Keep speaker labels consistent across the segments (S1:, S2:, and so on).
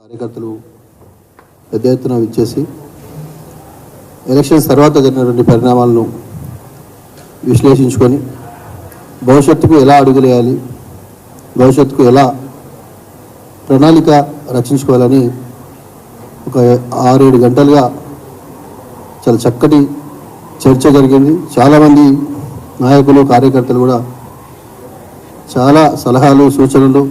S1: కార్యకర్తలు పెద్ద ఎత్తున విచ్చేసి ఎలక్షన్స్ తర్వాత జరిగినటువంటి పరిణామాలను విశ్లేషించుకొని భవిష్యత్తుకు ఎలా అడుగులేయాలి భవిష్యత్తుకు ఎలా ప్రణాళిక రచించుకోవాలని ఒక ఆరేడు గంటలుగా చాలా చక్కటి చర్చ జరిగింది. చాలామంది నాయకులు కార్యకర్తలు కూడా చాలా సలహాలు సూచనలు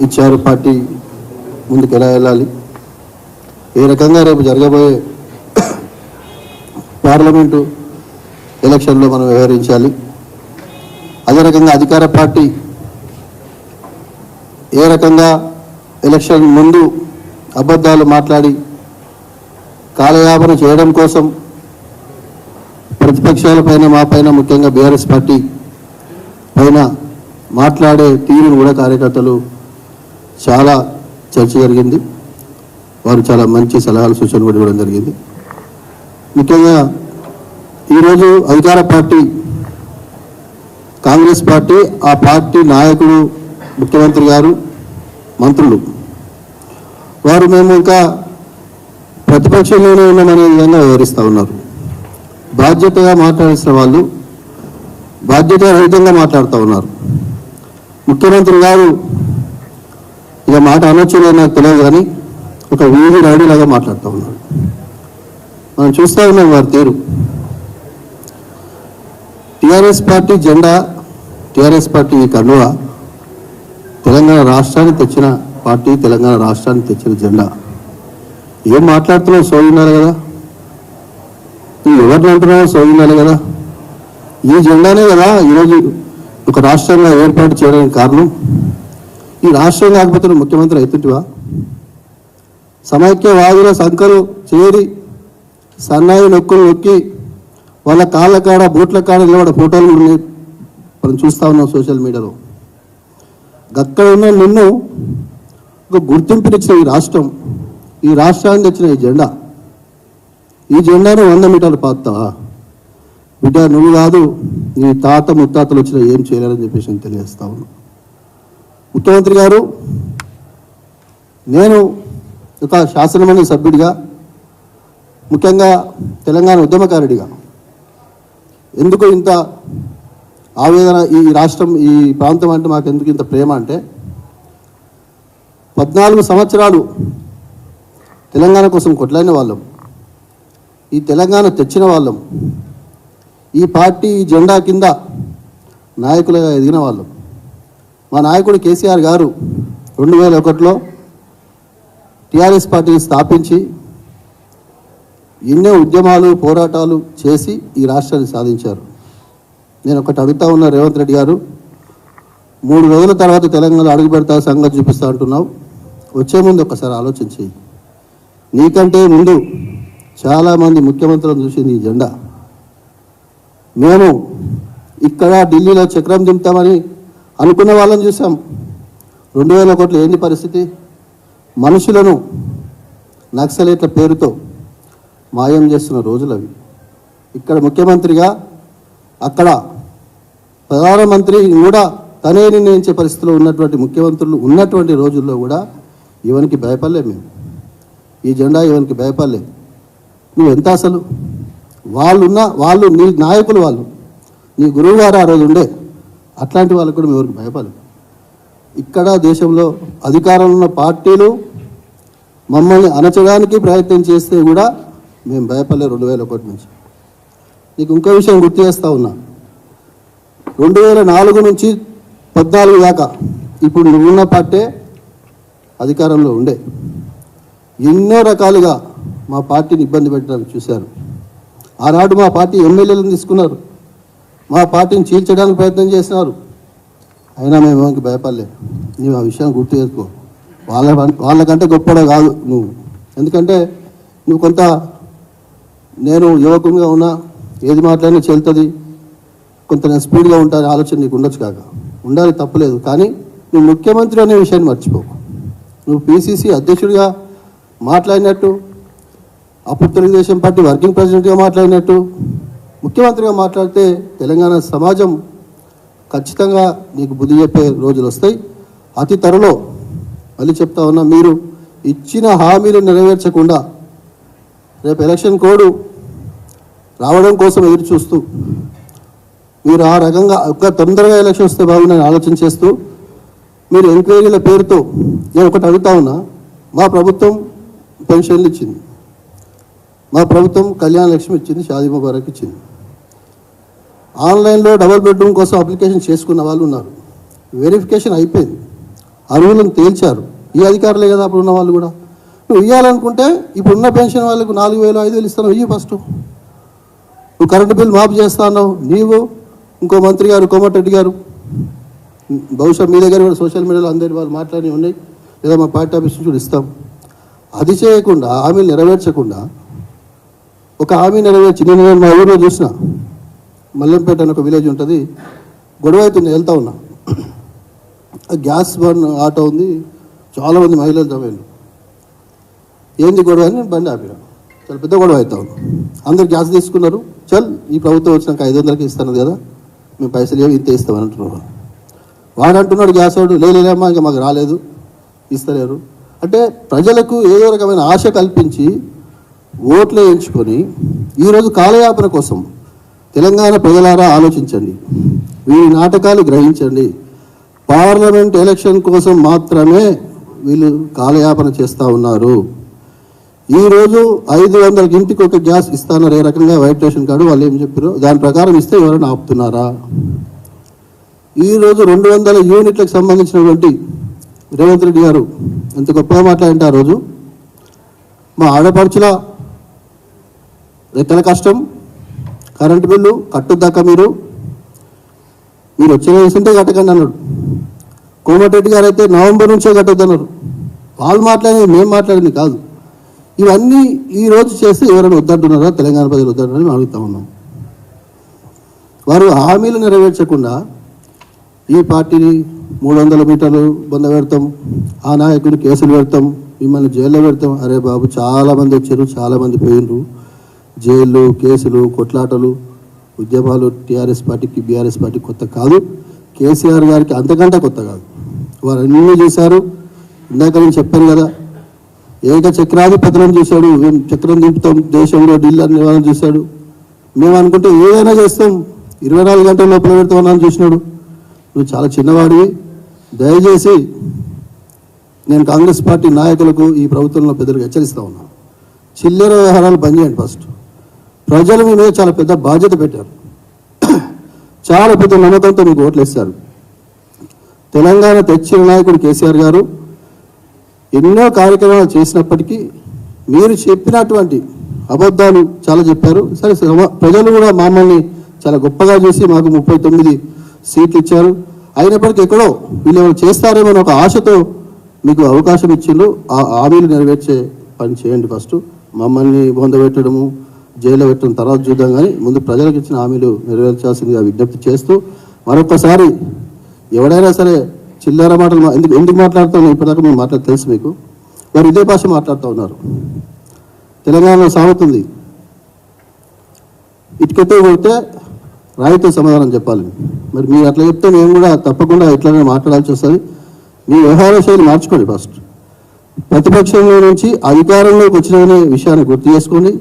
S1: ఇచ్చారు పార్టీ ముందుకు ఎలా వెళ్ళాలి? ఏ రకంగా రేపు జరగబోయే పార్లమెంటు ఎలక్షన్లో మనం వ్యవహరించాలి? అదే రకంగా అధికార పార్టీ ఏ రకంగా ఎలక్షన్ ముందు అబద్ధాలు మాట్లాడి కాలయాపన చేయడం కోసం ప్రతిపక్షాల పైన మా పైన ముఖ్యంగా బీఆర్ఎస్ పార్టీ పైన మాట్లాడే తీరును కూడా కార్యకర్తలు చాలా చర్చ జరిగింది. వారు చాలా మంచి సలహాలు సూచనలు కూడా ఇవ్వడం జరిగింది. ముఖ్యంగా ఈరోజు అధికార పార్టీ కాంగ్రెస్ పార్టీ ఆ పార్టీ నాయకుడు ముఖ్యమంత్రి గారు మంత్రులు. వారు మేము ఇంకా ప్రతిపక్షంలోనే ఉన్నామనే విధంగా వివరిస్తూ ఉన్నారు. బాధ్యతగా మాట్లాడాల్సిన వాళ్ళు బాధ్యత రహితంగా మాట్లాడుతూ ఉన్నారు. ముఖ్యమంత్రి గారు ఇక మాట అనొచ్చు నాకు తెలియదు కానీ ఒక వీధి రౌడీలాగా మాట్లాడుతూ ఉన్నాడు. మనం చూస్తూ ఉన్నాం వారి తీరు. టిఆర్ఎస్ పార్టీ జెండా టిఆర్ఎస్ పార్టీ ఈ కనువ తెలంగాణ రాష్ట్రాన్ని తెచ్చిన పార్టీ తెలంగాణ రాష్ట్రాన్ని తెచ్చిన జెండా. ఏం మాట్లాడుతున్నావు? సోయి కదా. నువ్వు ఎవరిని అంటున్నావో సోయి కదా. ఈ జెండానే కదా ఈరోజు ఒక రాష్ట్రంగా ఏర్పాటు చేయడానికి కారణం. ఈ రాష్ట్రం కాకపోతే ముఖ్యమంత్రి అవుతుంటివా సమైక్యవాదుల సంఖలు చేరి సన్నాయి నొక్కులు నొక్కి వాళ్ళ కాళ్ళ కాడ బూట్ల కాడ నిలబడ ఫోటోలు ఉన్నాయి. మనం చూస్తా ఉన్నాం సోషల్ మీడియాలో. అక్కడ ఉన్న నిన్ను ఒక గుర్తింపునిచ్చిన ఈ రాష్ట్రం ఈ రాష్ట్రాన్ని తెచ్చిన ఈ జెండా. ఈ జెండాను వంద మీటర్లు పాతావా బిడ్డ నువ్వు కాదు నీ తాత ముత్తాతలు వచ్చినా ఏం చేయలేరని చెప్పేసి నేను తెలియజేస్తా ఉన్నాను ముఖ్యమంత్రి గారు నేను ఒక శాసనమండలి సభ్యుడిగా ముఖ్యంగా తెలంగాణ ఉద్యమకారుడిగా. ఎందుకు ఇంత ఆవేదన ఈ రాష్ట్రం ఈ ప్రాంతం అంటే మాకు ఎందుకు ఇంత ప్రేమ అంటే పద్నాలుగు సంవత్సరాలు తెలంగాణ కోసం కొట్లాడిన వాళ్ళం. ఈ తెలంగాణ తెచ్చిన వాళ్ళం. ఈ పార్టీ ఈ జెండా కింద నాయకులుగా ఎదిగిన వాళ్ళం. మా నాయకుడు కేసీఆర్ గారు రెండు వేల ఒకటిలో టీఆర్ఎస్ పార్టీని స్థాపించి ఎన్నో ఉద్యమాలు పోరాటాలు చేసి ఈ రాష్ట్రాన్ని సాధించారు. నేను ఒకటి అడుగుతా ఉన్నా రేవంత్ రెడ్డి గారు. మూడు రోజుల తర్వాత తెలంగాణ అడుగు పెడతా సంగతి చూపిస్తా అంటున్నావు. వచ్చే ముందు ఒకసారి ఆలోచించి నీకంటే ముందు చాలామంది ముఖ్యమంత్రులను చూసింది ఈ జెండా. మేము ఇక్కడ ఢిల్లీలో చక్రం దింపుతామని అనుకున్న వాళ్ళని చూసాం. రెండు వేల ఒకటిలో ఏంటి పరిస్థితి? మనుషులను నక్సలేట్ల పేరుతో మాయం చేస్తున్న రోజులు అవి. ఇక్కడ ముఖ్యమంత్రిగా అక్కడ ప్రధానమంత్రి కూడా తనే నిర్ణయించే పరిస్థితిలో ఉన్నటువంటి ముఖ్యమంత్రులు ఉన్నటువంటి రోజుల్లో కూడా ఇవనికి భయపడలే మేము. ఈ జెండా ఇవనికి భయపడలే. నువ్వు ఎంత అసలు? వాళ్ళున్న వాళ్ళు నీ నాయకులు వాళ్ళు నీ గురువు గారు ఆ రోజు ఉండే. అట్లాంటి వాళ్ళకు కూడా మేము ఎవరికి ఇక్కడ దేశంలో అధికారంలో ఉన్న పార్టీలు మమ్మల్ని అణచడానికి ప్రయత్నం చేస్తే కూడా మేము భయపడలేదు రెండు వేల ఒకటి నుంచి. నీకు ఇంకో విషయం గుర్తు చేస్తూ ఉన్నా. రెండు వేల నాలుగు నుంచి పద్నాలుగు దాకా ఇప్పుడు నువ్వున్న పార్టీ అధికారంలో ఉండే. ఎన్నో రకాలుగా మా పార్టీని ఇబ్బంది పెట్టడానికి చూశారు. ఆనాడు మా పార్టీ ఎమ్మెల్యేలను తీసుకున్నారు. మా పార్టీని చీల్చడానికి ప్రయత్నం చేసినారు. అయినా మేము ఎవరికి భయపడలే నువ్వు ఆ విషయం గుర్తు చేసుకో. వాళ్ళ వాళ్ళకంటే గొప్పడే కాదు నువ్వు. ఎందుకంటే నువ్వు కొంత నేను యువకునిగా ఉన్నా ఏది మాట్లాడినా చెల్తుంది. కొంత నేను స్పీడ్గా ఉంటాను ఆలోచన నీకు ఉండొచ్చు కాక. ఉండాలి తప్పలేదు. కానీ నువ్వు ముఖ్యమంత్రి అనే విషయాన్ని మర్చిపోకు నువ్వు పిసిసి అధ్యక్షుడిగా మాట్లాడినట్టు అప్పుడు తెలుగుదేశం పార్టీ వర్కింగ్ ప్రెసిడెంట్గా మాట్లాడినట్టు ముఖ్యమంత్రిగా మాట్లాడితే తెలంగాణ సమాజం ఖచ్చితంగా నీకు బుద్ధి చెప్పే రోజులు వస్తాయి. అతి త్వరలో మళ్ళీ చెప్తా ఉన్నా మీరు ఇచ్చిన హామీలు నెరవేర్చకుండా రేపు ఎలక్షన్ కోడ్ రావడం కోసం ఎదురు చూస్తూ మీరు ఆ రకంగా ఒక తొందరగా ఎలక్షన్ వస్తే బాగుందని ఆలోచన చేస్తూ మీరు ఎంక్వైరీల పేరుతో నేను ఒకటి అడుగుతా ఉన్నా. మా ప్రభుత్వం పెన్షన్లు ఇచ్చింది. మా ప్రభుత్వం కళ్యాణ లక్ష్మి ఇచ్చింది షాదీ ముబారక్ ఇచ్చింది. ఆన్లైన్లో డబుల్ బెడ్రూమ్ కోసం అప్లికేషన్ చేసుకున్న వాళ్ళు ఉన్నారు. వెరిఫికేషన్ అయిపోయింది. అర్హులను తేల్చారు. ఈ అధికారులే కదా అప్పుడు ఉన్న వాళ్ళు కూడా. నువ్వు ఇవ్వాలనుకుంటే ఇప్పుడున్న పెన్షన్ వాళ్ళకు నాలుగు వేలు ఐదు వేలు ఇస్తాను ఇవి ఫస్ట్. నువ్వు కరెంటు బిల్ మాఫ్ చేస్తా నీవు ఇంకో మంత్రి గారు కోమటిరెడ్డి గారు. బహుశా మీ దగ్గర కూడా సోషల్ మీడియాలో అందరి వాళ్ళు మాట్లాడి ఉన్నాయి. లేదా మా పార్టీ ఆఫీస్ నుంచి ఇస్తాం. అది చేయకుండా హామీలు నెరవేర్చకుండా ఒక హామీ నెరవేర్చి నేను నేను మా ఊరిలో చూసిన మల్లంపేట అని ఒక విలేజ్ ఉంటుంది. గొడవ అవుతుంది వెళ్తా ఉన్నా. ఆ గ్యాస్ బర్న్ ఆటో ఉంది. చాలామంది మహిళలు చదివాను ఏంది గొడవ అని బండి ఆపిన. చాలా పెద్ద గొడవ అవుతా ఉంది. అందరు గ్యాస్ తీసుకున్నారు. చల్ ఈ ప్రభుత్వం వచ్చినాక ఐదు వందలకి ఇస్తున్నది కదా. మేము పైసలు ఏమి ఇంత ఇస్తామని అంటున్నారు వాడు అంటున్నాడు గ్యాస్ వాడు లేలేమ్మా ఇంకా మాకు రాలేదు. ఇస్తలేరు. అంటే ప్రజలకు ఏదో రకమైన ఆశ కల్పించి ఓట్లు వేయించుకొని ఈరోజు కాలయాపన కోసం తెలంగాణ ప్రజలారా ఆలోచించండి. వీరి నాటకాలు గ్రహించండి. పార్లమెంట్ ఎలక్షన్ కోసం మాత్రమే వీళ్ళు కాలయాపన చేస్తూ ఉన్నారు. ఈరోజు ఐదు వందలకి ఇంటికి ఒక గ్యాస్ ఇస్తాన్నారు ఏ రకంగా వైట్ రేషన్ కార్డు వాళ్ళు ఏం చెప్పారు దాని ప్రకారం ఇస్తే ఎవరైనా ఆపుతున్నారా? ఈరోజు రెండు వందల యూనిట్లకు సంబంధించినటువంటి రేవంత్ రెడ్డి గారు ఎంత గొప్పగా మాట్లాడంటే ఆ రోజు మా ఆడపడుచుల రెక్కల కష్టం కరెంటు బిల్లు కట్టుద్దాక మీరు మీరు వచ్చిన వయసుంటే కట్టకండి అన్నాడు. కోమటిరెడ్డి గారు అయితే నవంబర్ నుంచే కట్టొద్దన్నారు. వాళ్ళు మాట్లాడేది మేము మాట్లాడింది కాదు. ఇవన్నీ ఈ రోజు చేస్తే ఎవరైనా వద్దంటున్నారా తెలంగాణ ప్రజలు వద్దంటున్నారని మేము అడుగుతా ఉన్నాం. వారు హామీలు నెరవేర్చకుండా ఈ పార్టీని మూడు వందల మీటర్లు బొంద పెడతాం ఆ నాయకుడు కేసులు పెడతాం మిమ్మల్ని జైల్లో పెడతాం. అరే బాబు చాలా మంది వచ్చారు చాలా మంది పోయినరు జైళ్ళు కేసులు కొట్లాటలు ఉద్యమాలు టీఆర్ఎస్ పార్టీకి బీఆర్ఎస్ పార్టీ కొత్త కాదు. కేసీఆర్ గారికి అంతకంటే కొత్త కాదు. వారు అన్నీ చేశారు. ఇందాక నేను చెప్పాను కదా ఏక చక్రాధిపతనం చేశాడు ఏం చక్రం దింపుతాం దేశంలో డీలర్ నిర్వహణ చేశాడు. మేము అనుకుంటే ఏదైనా చేస్తాం. ఇరవై నాలుగు గంటల లోపల పెడతామని చూసినాడు. నువ్వు చాలా చిన్నవాడివి. దయచేసి నేను కాంగ్రెస్ పార్టీ నాయకులకు ఈ ప్రభుత్వంలో పెద్దలకు హెచ్చరిస్తా ఉన్నాను. చిల్లర వ్యవహారాలు బంద్ చేయండి ఫస్ట్. ప్రజలు మీ మీద చాలా పెద్ద బాధ్యత పెట్టారు. చాలా పెద్ద నమ్మకంతో మీకు ఓట్లేస్తారు తెలంగాణ తెచ్చిన నాయకుడు కేసీఆర్ గారు ఎన్నో కార్యక్రమాలు చేసినప్పటికీ మీరు చెప్పినటువంటి అబద్ధాలు చాలా చెప్పారు. సరే ప్రజలు కూడా మమ్మల్ని చాలా గొప్పగా చేసి మాకు ముప్పై తొమ్మిది సీట్లు ఇచ్చారు. అయినప్పటికీ ఎక్కడో వీళ్ళు చేస్తారేమో అని ఒక ఆశతో మీకు అవకాశం ఇచ్చిండ్రు. ఆ హామీలు నెరవేర్చే పని చేయండి ఫస్ట్. మమ్మల్ని బొందబెట్టడము జైల్లో పెట్టిన తర్వాత చూద్దాం కానీ ముందు ప్రజలకు ఇచ్చిన హామీలు నెరవేర్చాల్సిందిగా విజ్ఞప్తి చేస్తూ మరొకసారి ఎవడైనా సరే చిల్లర మాటలు ఎందుకు ఎందుకు మాట్లాడుతున్నాం ఇప్పటిదాకా మేము మాట్లాడి తెలుసు మీకు. వారు ఇదే భాష మాట్లాడుతూ ఉన్నారు. తెలంగాణలో సాగుతుంది. ఇటుకతో కొడితే రాయితో సమాధానం చెప్పాలి. మరి మీరు అట్లా చెప్తే మేము కూడా తప్పకుండా ఇట్లానే మాట్లాడాల్సి వస్తుంది. మీ వ్యవహార శైలి మార్చుకోండి ఫస్ట్. ప్రతిపక్షంలో నుంచి అధికారంలోకి వచ్చిన విషయాన్ని గుర్తు చేసుకోండి.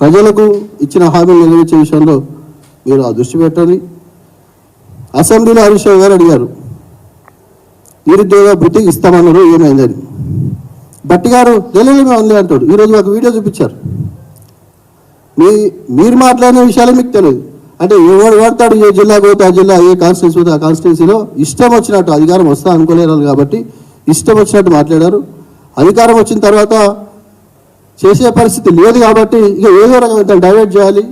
S1: ప్రజలకు ఇచ్చిన హామీలు నెరవేర్చే విషయంలో మీరు ఆ దృష్టి పెట్టాలి అసెంబ్లీలో హరీష్ గారు అడిగారు నిరుద్యోగ భృతి ఇస్తామన్నారు ఏమైందని. భట్టి గారు తెలియదు ఉంది అంటాడు ఈరోజు మాకు వీడియో చూపించారు. మీ మీరు మాట్లాడిన విషయాలు మీకు తెలియదు. అంటే ఎవరు వాడతాడు ఏ జిల్లా పోతే ఆ జిల్లా ఏ కాన్స్టిట్యూన్సీ పోతే ఆ కాన్స్టిట్యూన్సీలో ఇష్టం వచ్చినట్టు అధికారం వస్తా అనుకోలేరు కాబట్టి ఇష్టం వచ్చినట్టు మాట్లాడారు. అధికారం వచ్చిన తర్వాత చేసే పరిస్థితి లేదు కాబట్టి ఇక ఏదో రకమైన డైవర్ట్ చేయాలి?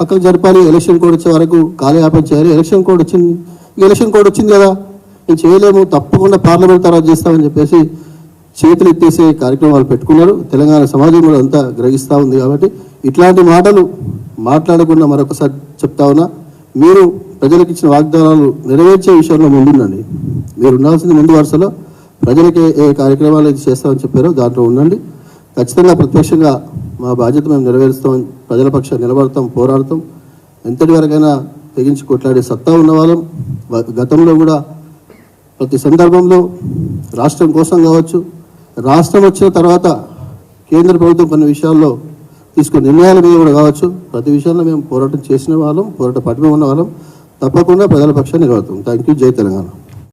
S1: పక్కకు జరపాలి ఎలక్షన్ కోడ్ వచ్చే వరకు కాలయాపన చేయాలి. ఎలక్షన్ కోడ్ వచ్చింది ఇక ఎలక్షన్ కోడ్ వచ్చింది కదా. నేను చేయలేము తప్పకుండా పార్లమెంట్ తర్వాత చేస్తామని చెప్పేసి చేతులు ఎత్తేసే కార్యక్రమాలు పెట్టుకున్నారు. తెలంగాణ సమాజం కూడా అంతా గ్రహిస్తూ ఉంది కాబట్టి ఇట్లాంటి మాటలు మాట్లాడకుండా మరొకసారి చెప్తా ఉన్నా మీరు ప్రజలకు ఇచ్చిన వాగ్దానాలు నెరవేర్చే విషయంలో ముందుండండి. మీరు ఉండాల్సింది ముందు వరుసలో ప్రజలకి ఏ- ఏ కార్యక్రమాలు అయితే చేస్తామని చెప్పారో దాంట్లో ఉండండి. ఖచ్చితంగా ప్రత్యక్షంగా మా బాధ్యత మేము నెరవేరుస్తాం ప్రజల పక్షాన్ని నిలబడతాం పోరాడతాం. ఎంతటి వరకైనా తెగించి కొట్లాడే సత్తా ఉన్నవాళ్ళం. గతంలో కూడా ప్రతి సందర్భంలో రాష్ట్రం కోసం కావచ్చు రాష్ట్రం వచ్చిన తర్వాత కేంద్ర ప్రభుత్వం కొన్ని విషయాల్లో తీసుకున్న నిర్ణయాల మీద కూడా కావచ్చు ప్రతి విషయంలో మేము పోరాటం చేసిన వాళ్ళం పోరాట పటిమ ఉన్న వాళ్ళం తప్పకుండా ప్రజల పక్షాన్ని నిలబడతాం. థ్యాంక్ యూ జై తెలంగాణ.